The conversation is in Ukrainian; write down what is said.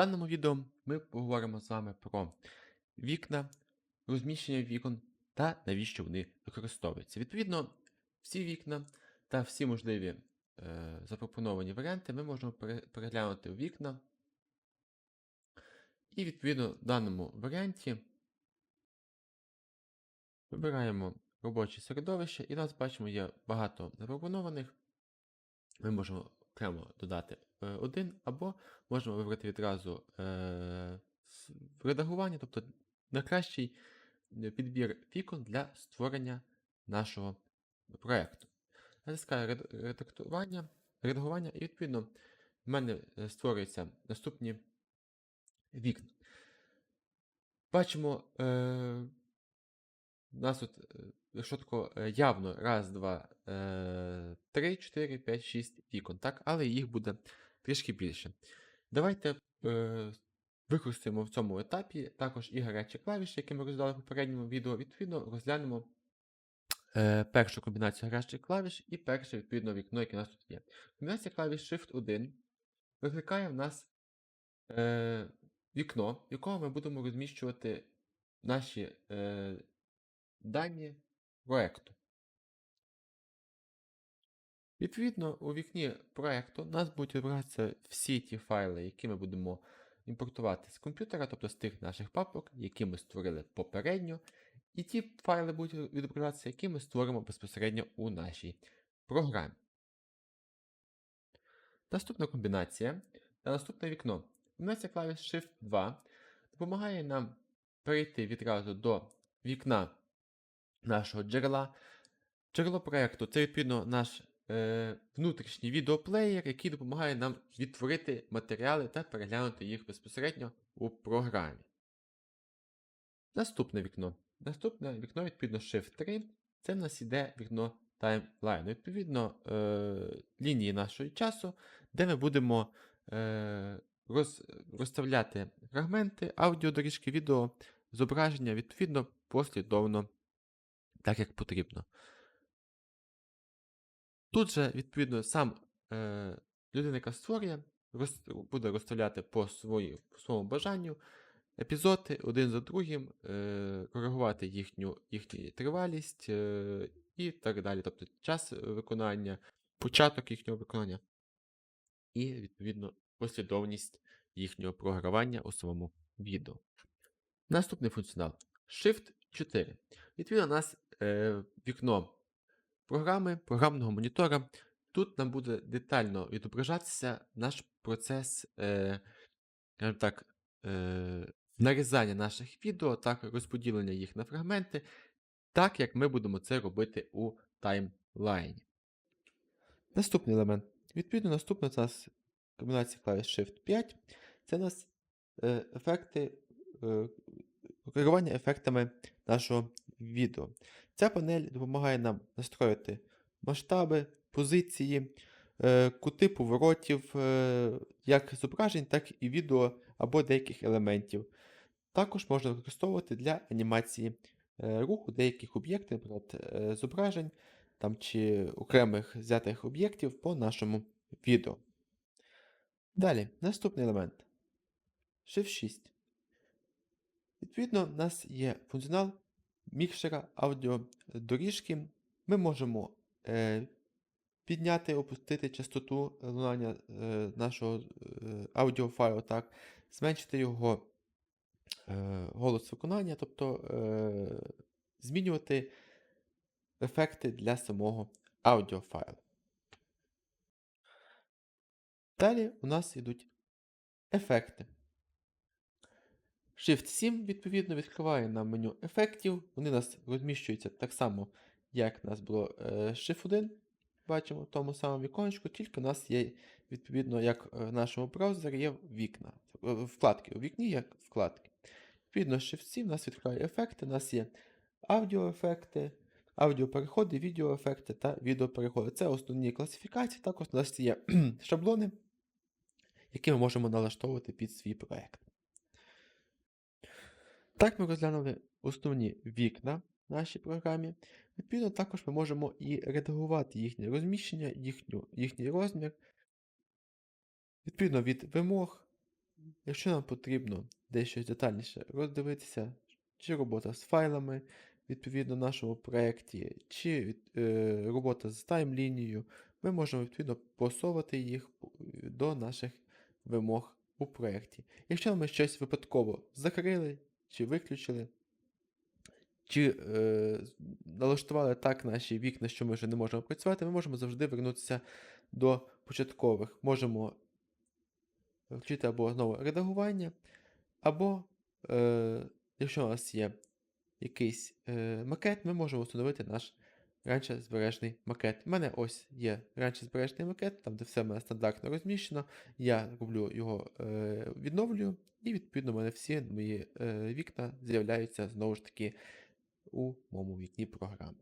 даному відео ми поговоримо з вами про вікна, розміщення вікон та навіщо вони використовуються. Відповідно, всі вікна та всі можливі е, запропоновані варіанти ми можемо переглянути у вікна. І відповідно в даному варіанті вибираємо робоче середовище, і у нас бачимо є багато запропонованих. Ми можемо окремо додати е, один, або можемо вибрати відразу е, редагування, тобто найкращий е, підбір вікон для створення нашого проєкту. Натискаю редактування, редагування, і відповідно в мене створюються наступні вікна. Бачимо, у нас тут, якщо тако е, явно, раз, два, е, три, чотири, п'ять, шість вікон, так? Але їх буде трішки більше. Давайте е, використаємо в цьому етапі також і гарячі клавіші, які ми розглядали в попередньому відео. Відповідно, розглянемо е, першу комбінацію гарячих клавіш і перше відповідно вікно, яке у нас тут є. Комбінація клавіш Shift 1 викликає в нас е, вікно, в якому ми будемо розміщувати наші е, дані проекту. Відповідно, у вікні проекту у нас будуть відображатися всі ті файли, які ми будемо імпортувати з комп'ютера, тобто з тих наших папок, які ми створили попередньо, і ті файли будуть відображатися, які ми створимо безпосередньо у нашій програмі. Наступна комбінація та наступне вікно. Комбінація клавіш Shift 2 допомагає нам перейти відразу до вікна нашого джерела. Джерело проєкту це відповідно наш е, внутрішній відеоплеєр, який допомагає нам відтворити матеріали та переглянути їх безпосередньо у програмі. Наступне вікно. Наступне вікно, відповідно, Shift 3. Це в нас іде вікно таймлайну. Відповідно, е, лінії нашого часу, де ми будемо е, роз, розставляти фрагменти, аудіодоріжки, відео, зображення, відповідно, послідовно, так як потрібно. Тут же, відповідно, сам е, людина, яка створює, роз, буде розставляти по, свої, по своєму бажанню епізоди один за другим, е, коригувати їхню, їхню тривалість е, і так далі. Тобто час виконання, початок їхнього виконання і, відповідно, послідовність їхнього програвання у самому відео. Наступний функціонал Shift 4. Відповідно, у нас вікно програми, програмного монітора. Тут нам буде детально відображатися наш процес е, так, е, нарізання наших відео, так, розподілення їх на фрагменти, так як ми будемо це робити у таймлайні. Наступний елемент. Відповідно, наступна у нас комбінація клавіш Shift 5. Це у нас е, ефекти, е, керування ефектами нашого відео. Ця панель допомагає нам настроїти масштаби, позиції, е, кути поворотів, е, як зображень, так і відео або деяких елементів. Також можна використовувати для анімації е, руху деяких об'єктів, наприклад, зображень там, чи окремих взятих об'єктів по нашому відео. Далі, наступний елемент. Shift 6. Відповідно, в нас є функціонал мікшера аудіодоріжки. Ми можемо е, підняти, опустити частоту лунання е, нашого е, аудіофайлу, так, зменшити його е, голос виконання, тобто е, змінювати ефекти для самого аудіофайлу. Далі у нас йдуть ефекти. Shift 7, відповідно, відкриває нам меню ефектів. Вони у нас розміщуються так само, як у нас було е, Shift 1. Бачимо в тому самому віконечку, тільки у нас є, відповідно, як в нашому браузері, є вікна. е, Вкладки. У вікні є вкладки. Відповідно, Shift 7 у нас відкриває ефекти. У нас є аудіоефекти, аудіопереходи, відеоефекти та відеопереходи. Це основні класифікації. Також у нас є шаблони, які ми можемо налаштовувати під свій проект. Так ми розглянули основні вікна в нашій програмі. Відповідно, також ми можемо і редагувати їхнє розміщення, їхню, їхній розмір. Відповідно від вимог Якщо нам потрібно дещо детальніше роздивитися, чи робота з файлами відповідно нашому проєкті, чи е, робота з таймлінією, ми можемо відповідно посовувати їх до наших вимог у проєкті. Якщо ми щось випадково закрили чи виключили, чи е, налаштували так наші вікна, що ми вже не можемо працювати, ми можемо завжди вернутися до початкових. Можемо включити або знову редагування, або, е, якщо у нас є якийсь е, макет, ми можемо встановити наш раніше збережний макет. У мене ось є раніше збережний макет, там де все в мене стандартно розміщено. Я роблю його, е, відновлюю, і відповідно у мене всі мої е, вікна з'являються знову ж таки у моєму вікні програми.